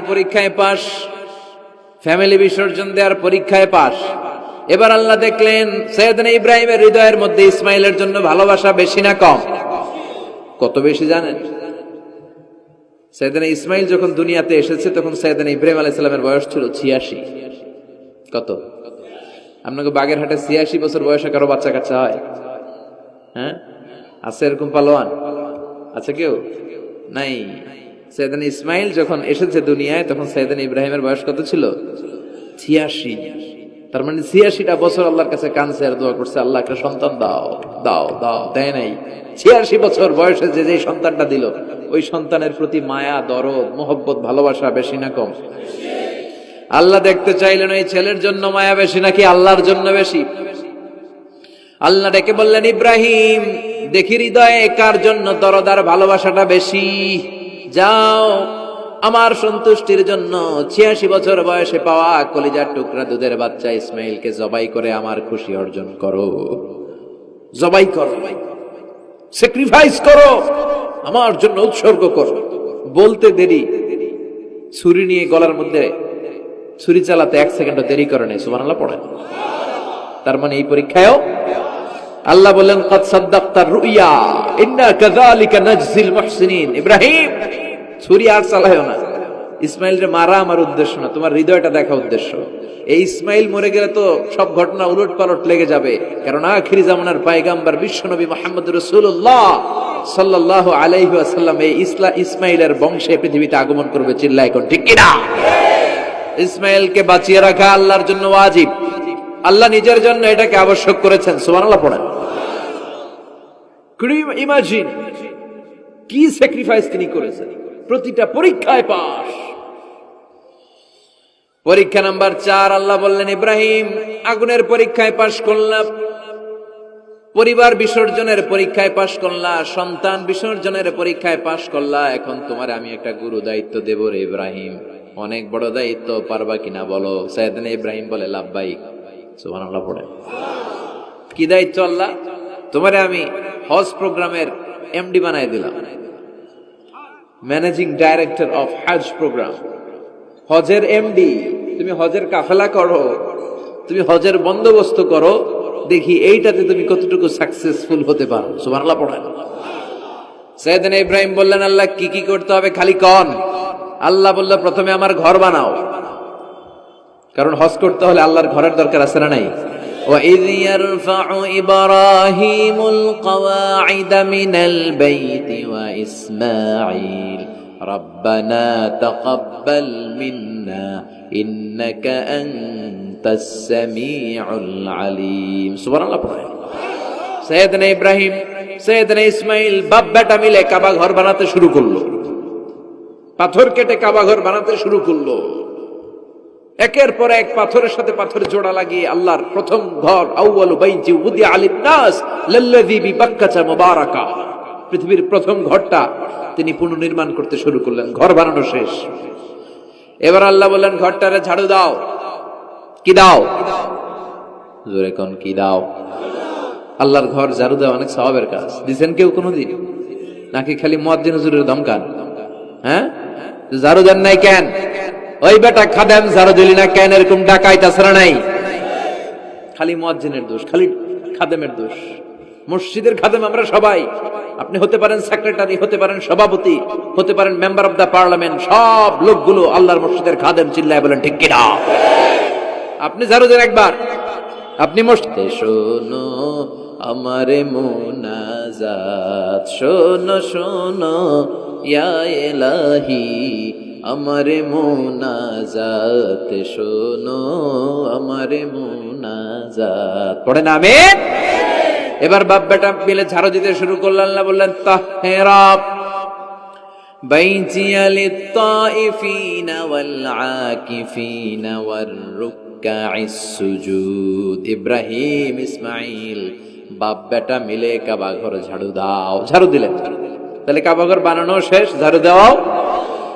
পরীক্ষায় pass family বিসর্জন দেওয়ার পরীক্ষায় পাস এবার আল্লাহ দেখলেন, সৈয়দনা ইব্রাহিমের হৃদয়ের মধ্যে ইসমাইলের জন্য ভালোবাসা বেশি না কম। কত বেশি জানেন? সৈয়দনা ইসমাইল যখন দুনিয়াতে এসেছে, তখন সৈয়দনা ইব্রাহিম আলাইসালামের বয়স ছিল ছিয়াশি। কত? আপনাকে বাগের হাটে ছিয়াশি বছর বয়সে কারও বাচ্চা কাচ্চা হয়? হ্যাঁ? আছে এরকম পালোয়ান? আছে কেউ? নাই। সৈয়দান ইসমাইল যখন এসেছে দুনিয়ায়, তখন সৈয়দান ইব্রাহিমের বয়স কত ছিল? ছিয়াশি। তার মানে ছিয়াশিটা বছর আল্লাহর কাছে কানছে আর দোয়া করছে আল্লাহ একটা সন্তান দাও দাও দাও, দেয় নাই। ছিয়াশি বছর বয়সে যে যে সন্তানটা দিল, ওই সন্তানের প্রতি মায়া, দরদ, মোহব্বত, ভালোবাসা বেশি না কম? আল্লাহ দেখতে চাইলেন ওই ছেলের জন্য মায়া বেশি নাকি আল্লাহর জন্য বেশি? আল্লাহ ডেকে বললেন, ইব্রাহিম, দেখি হৃদয়ে কার জন্য দরদার ভালোবাসাটা বেশি? যাও। আমার সন্তুষ্টির জন্য ছিয়াশি বছর বয়সে পাওয়া কলিজার টুকরা দুধের বাচ্চা ইসমাইলকে জবাই করে আমার খুশি অর্জন করো। জবাই করো। স্যাক্রিফাইস করো। আমার জন্য উৎসর্গ করো। বলতে দেরি। ছুরি নিয়ে গলার মধ্যে ছুরি চালাতে এক সেকেন্ড দেরি করে নেই। সুবহানাল্লাহ, পড়েন। তার মানে এই পরীক্ষায়ও আল্লাহ বললেন রুইয়া, ইন্না নাজজিল মুহসিনিন। ইব্রাহিম, ছুরি আর চালায়ও না। ইসমাইলরে মারা আমার উদ্দেশ্য না, তোমার হৃদয়টা দেখা উদ্দেশ্য। এই ইসমাইল মরে গেলে তো সব ঘটনা উলট পালট লেগে যাবে। কারণ আখিরি জামানার পায়গাম্বার বিশ্বনবী মোহাম্মদ রাসূলুল্লাহ সাল্লাল্লাহু আলাইহি ওয়াসাল্লাম এই ইসলা, ইসমাইলের বংশে পৃথিবীতে আগমন করবে, চিল্লা এখন, ঠিক কিনা? ইসমাইলকে বাঁচিয়ে রাখা আল্লাহর জন্য ওয়াজিব। আল্লাহ নিজের জন্য এটাকে আবশ্যক করেছেন, সুবহানাল্লাহ পড়েন। ইমাজিন কি স্যাক্রিফাইস তিনি করেছেন? প্রতিটা পরীক্ষায় পাস পরীক্ষা নাম্বার চার, আল্লাহ বললেন, ইব্রাহিম, আগুনের পরীক্ষায় পাশ করলাম। পরিবার বিসর্জনের পরীক্ষায় পাশ করলা, সন্তান বিসর্জনের পরীক্ষায় পাশ করলা। এখন তোমার আমি একটা গুরু দায়িত্ব দেব রে ইব্রাহিম। অনেক বড় দায়িত্ব, পারবা কিনা বলো? সাইদিন ইব্রাহিম বলে লাভবাই সুবহানাল্লাহ পড়ে। কি দায়িত্ব আল্লাহ? তোমারে আমি হজ প্রোগ্রামের এমডি বানাই দিলাম। Managing director of Hodge programme হজের এমডি তুমি হজের কাফেলা করো, তুমি হজের বন্দোবস্ত করো, দেখি এইটাতে তুমি কতটুকু সাকসেসফুল হতে পারো। সুবহানাল্লাহ পড়েন। সৈয়দিন ইব্রাহিম বললেন, আল্লাহ, কি কি করতে হবে খালি কন। আল্লাহ বলল, প্রথমে আমার ঘর বানাও। কারণ হজ করতে হলে আল্লাহর ঘরের দরকার আছে না নাই? وإذ يرفع إبراهيم القواعد من البيت وإسماعيل ربنا تقبل منا إنك أنت السميع العليم سبحان الله পড়েন সৈয়দনা ইব্রাহিম সৈয়দনা ইসমাইল বাপ বেটা মিলে কাবা ঘর বানাতে শুরু করলো পাথর কেটে কাবা ঘর বানাতে শুরু করলো একের পর এক পাথরের সাথে পাথর জোড়া লাগিয়ে আল্লাহর প্রথম ঘর পৃথিবীর প্রথম ঘরটা তিনি পুনর্নির্মাণ করতে শুরু করলেন, ঘর বানানো শেষ। এবার আল্লাহ বললেন, ঘরটারে ঝাড়ু দাও। কি দাও? জোরে কোন কি দাও? আল্লাহর ঘর ঝাড়ু দেওয়া অনেক সওয়াবের কাজ। দিছেন কেউ কোনোদিন? নাকি খালি মুয়াজ্জিন হুজুরের ধমকান হ্যাঁ? ঝাড়ু দেন নাই কেন? ওই বেটা খাদেম ঝাড়ু দিলি না কেন এরকম ডাকাই তাছাড়া নাই? খালি মুয়াজ্জিনের দোষ, খালি খাদেমের দোষ। মসজিদের খাদেম আমরা সবাই। আপনি হতে পারেন সেক্রেটারি হতে পারেন সভাপতি, হতে পারেন মেম্বার অফ দা পার্লামেন্ট সব লোকগুলো আল্লাহর মসজিদের খাদেম চিল্লায় বলেন, ঠিক কিনা? আপনি ঝাড়ু দেন একবার। আপনি মসজিদে শোনো, আমারে মোনাজাত। শোনো শোনো, ইয়া এলাহি আমারে মোনা মোনাজাত, শোনো আমারে মোনাজাত। পড়ে না আমি এবার বাপ বেটা মিলে ঝাড়ু দিতে শুরু করলেন না বললেন, তাহেরাব, বাইজিয়া লিত্তাইফিনা ওয়াল আকিফিনা ওয়ার রুকাইস সুজুদ। ইব্রাহিম ইসমাঈল বাপ বেটা মিলে কাবা ঘর ঝাড়ু দাও। ঝাড়ু দিলেন। তাহলে কাবা ঘর বানানো শেষ, ঝাড়ু দাও।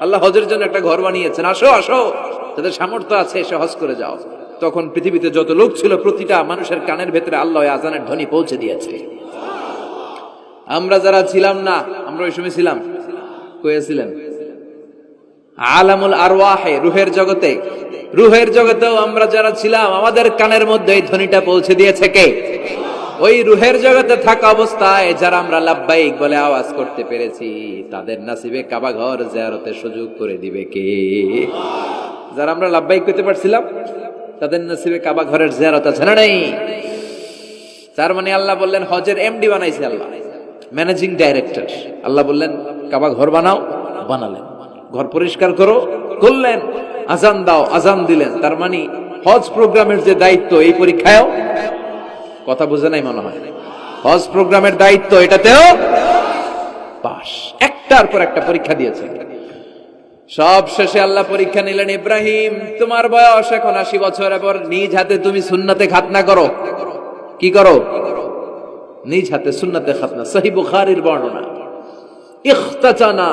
আল্লাহ হজের জন্য একটা ঘর বানিয়েছেন। আসো আসো। যাদের সামর্থ্য আছে, এসে হজ করে যাও। তখন পৃথিবীতে যত লোক ছিল, প্রতিটা মানুষের কানের ভেতরে আল্লাহ আজানের ধ্বনি পৌঁছে দিয়েছে। আমরা যারা ছিলাম না, আমরা ওই সময় ছিলাম। কয়েছিলেন আলামুল আরওয়াহে, রুহের জগতে। রুহের জগতেও আমরা যারা ছিলাম, আমাদের কানের মধ্যে এই ধ্বনিটা পৌঁছে দিয়েছে কে? ওই রুহের জগতে থাকা অবস্থায় যারা আমরা লাভবাহিক বলে আওয়াজ করতে পেরেছি, তাদের নাসিবে কাবা ঘর জিয়ারতের সুযোগ করে দিবে কে? যারা আমরা লাভবাহিক করতে পারছিলাম, তাদের নাসিবে কাবা ঘরের জিয়ারত আছে না নেই? তার মানে আল্লাহ বললেন, হজের এমডি বানাইছে আল্লাহ, ম্যানেজিং ডাইরেক্টর। আল্লাহ বললেন, কাবা ঘর বানাও, বানালেন। ঘর পরিষ্কার করো করলেন আজান দাও, আজান দিলেন। তার মানে হজ প্রোগ্রামের যে দায়িত্ব, এই পরীক্ষায়ও কথা বুঝে নাই মনে হয়। হজ প্রোগ্রামের দায়িত্ব এটাতেও পাস একটার পর একটা পরীক্ষা দিয়েছে। সব শেষে আল্লাহ পরীক্ষা নিলেন, ইব্রাহিম, তোমার বয়স এখন আশি বছর, এবার নিজ হাতে তুমি সুন্নাতে খাতনা করো। কি করো? নিজ হাতে সুন্নাতে খাতনা। সহি বুখারীর বর্ণনা। ইখতাচানা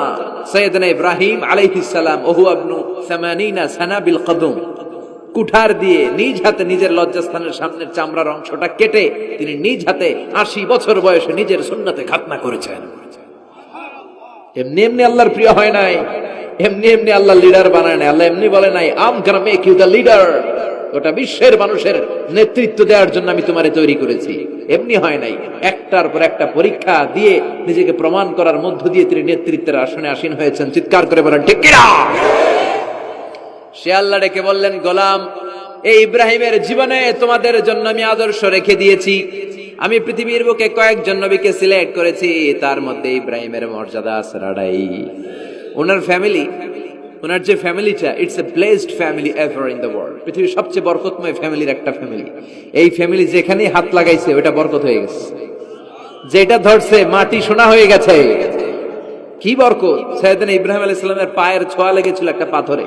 সৈয়দনা ইব্রাহিম আলাইহিস সালাম, ওহু আবনু 80 সানা বিল কদম। কুঠার দিয়ে নিজ হাতে নিজের লজ্জাস্থানের সামনের চামড়ার অংশটা কেটে তিনি নিজ হাতে আশি বছর বয়সে নিজের সুন্নাতে খাতনা করেছেন। এমনি এমনি আল্লাহর প্রিয় হয় নাই। এমনি এমনি আল্লাহ লিডার বানায় নাই। আল্লাহ এমনি বলে নাই I'm gonna make you the leader গোটা বিশ্বের মানুষের নেতৃত্ব দেওয়ার জন্য আমি তোমারে তৈরি করেছি। এমনি হয় নাই। একটার পর একটা পরীক্ষা দিয়ে নিজেকে প্রমাণ করার মধ্য দিয়ে তিনি নেতৃত্বের আসনে আসীন হয়েছেন। চিৎকার করে বলেন, ঠিক কিনা? সে আল্লাহ ডেকে বললেন, গোলাম, এই ইব্রাহিমের জীবনে তোমাদের জন্য আমি আদর্শ রেখে দিয়েছি। আমি পৃথিবীর বুকে কয়েকজন নবীকে সিলেক্ট করেছি, তার মধ্যে ইব্রাহিমের মর্যাদা আসরাডাই ওনার ফ্যামিলি, ওনার যে ফ্যামিলিটা it's a blessed family ever in the world পৃথিবীর সবচেয়ে বরকতময় ফ্যামিলির একটা ফ্যামিলি। এই ফ্যামিলি যেখানেই হাত লাগাইছে ওটা বরকত হয়ে গেছে। যেটা ধরছে, মাটি সোনা হয়ে গেছে। কি বরকত? সৈয়দিন ইব্রাহিম আলাইহিস সালামের পায়ের ছোঁয়া লেগেছিল একটা পাথরে।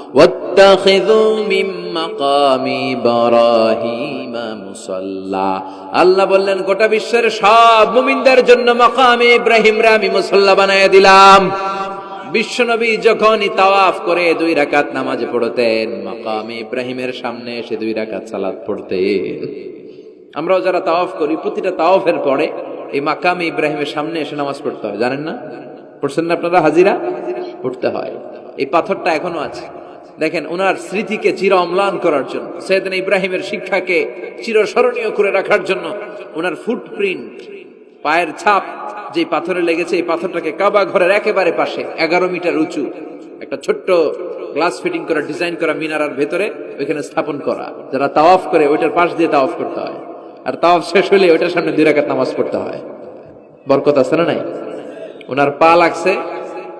واتخذوا من مقام إبراهيم মুসল্লা আল্লাহ বললেন গোটা বিশ্বের সব মুমিনদের জন্য মাকামে ইব্রাহিমরা আমি মুসল্লা বানায় দিলাম বিশ্বনবী যখনই তাওয়াফ করে দুই রাকাত নামাজ পড়তেন মাকামে ইব্রাহিমের সামনে এসে দুই রাকাত সালাত পড়তেন আমরাও যারা তাওয়াফ করি প্রতিটা তাওয়াফের পরে এই মাকামে ইব্রাহিমের সামনে এসে নামাজ পড়তে হয় জানেন না পড়ছেন না আপনারা হাজিরা পড়তে হয় এই পাথরটা এখনো আছে দেখেন ওনার স্মৃতিকে চির অম্লান করার জন্য, সৈয়দিন ইব্রাহিমের শিক্ষাকে চিরস্মরণীয় করে রাখার জন্য ওনার ফুটপ্রিন্ট পায়ের ছাপ যে পাথরে লেগেছে, এই পাথরটাকে কাবা ঘরের একেবারে পাশে, এগারো মিটার উঁচু, একটা ছোট্ট গ্লাস ফিটিং করা ডিজাইন করা মিনারার ভেতরে ওইখানে স্থাপন করা, যারা তাওয়াফ করে ওইটার পাশ দিয়ে তাওয়াফ করতে হয়। আর তাওয়াফ শেষ হলে ওইটার সামনে দুই রাকাত নামাজ পড়তে হয়। বরকত আছে না নাই? ওনার পা লাগছে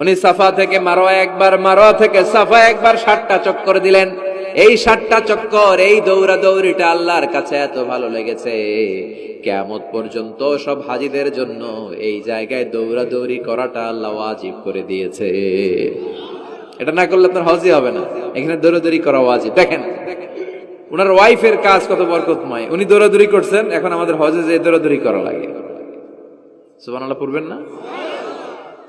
উনি সাফা থেকে মারোয়া একবার মারোয়া থেকে সাফা, একবার ষাটটা চক্কর দিলেন। এই ষাটটা চক্কর, এই দৌড়া দৌড়িটা আল্লাহর কাছে এত ভালো লেগেছে। কেয়ামত পর্যন্ত সব হাজিদের জন্য এই জায়গায় দৌড়া দৌড়ি করাটা আল্লাহ করে দিয়েছে। এটা না করলে আপনার হজই হবে না। এখানে দৌড়াদৌড়ি করা ওয়াজিব। দেখেন ওনার ওয়াইফের কাজ কত বরকতময়। উনি দৌড়াদৌড়ি করছেন, এখন আমাদের হজে যে দৌড়াদৌড়ি করা লাগে। সুবহানাল্লাহ পড়বেন না?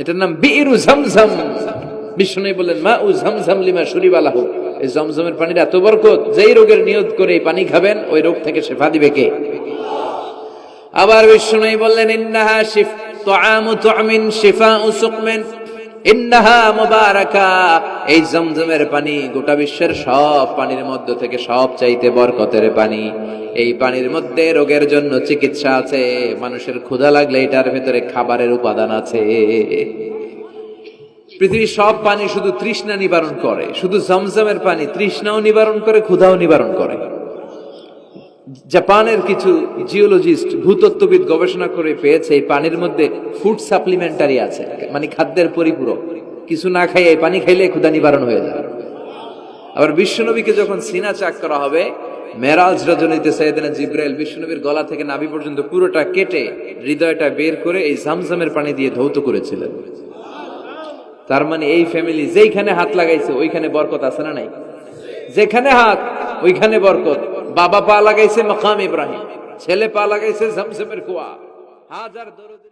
এটার নাম বিরু ঝমঝম। বিষ্ণু বললেন মা উ ঝমঝম লিমা শরীবালাহ এই জমজমের পানির এত বরকত, যেই রোগের নিয়ত করে এই পানি খাবেন, ওই রোগ থেকে শেফা দিবে কে? আবার বিষ্ণু বললেন, ইন্নাহা শিফ, তুআমু তুআমিন ও সুকমিন। এই জমজমের পানি গোটা বিশ্বের সব পানির মধ্য থেকে সব চাইতে বরকতের পানি। এই পানির মধ্যে রোগের জন্য চিকিৎসা আছে, মানুষের ক্ষুধা লাগলে এটার ভেতরে খাবারের উপাদান আছে। পৃথিবীর সব পানি শুধু তৃষ্ণা নিবারণ করে, শুধু জমজমের পানি তৃষ্ণাও নিবারণ করে, ক্ষুধাও নিবারণ করে। জাপানের কিছু জিওলজিস্ট ভূতত্ত্ববিদ গবেষণা করে পেয়েছে, এই পানির মধ্যে ফুড সাপ্লিমেন্টারি আছে মানে খাদ্যের পরিপূরক। কিছু না খাই এই পানি খাইলে ক্ষুধা নিবারণ হয়ে যাবে আবার বিশ্বনবীকে যখন সিনা চাক করা হবে, মেরাজ রজনীতে সৈয়দিনা জিব্রাইল বিশ্বনবীর গলা থেকে নাভি পর্যন্ত পুরোটা কেটে হৃদয়টা বের করে এই জামজামের পানি দিয়ে ধৌত করেছিলেন। তার মানে এই ফ্যামিলি যেইখানে হাত লাগাইছে, ওইখানে বরকত আছে না নাই? যেখানে হাত, ওইখানে বরকত। বাবা পা লাগাইছে মকাম ইব্রাহিম ছেলে পা লাগাইছে জমজমের কুয়া হাজার দরুদ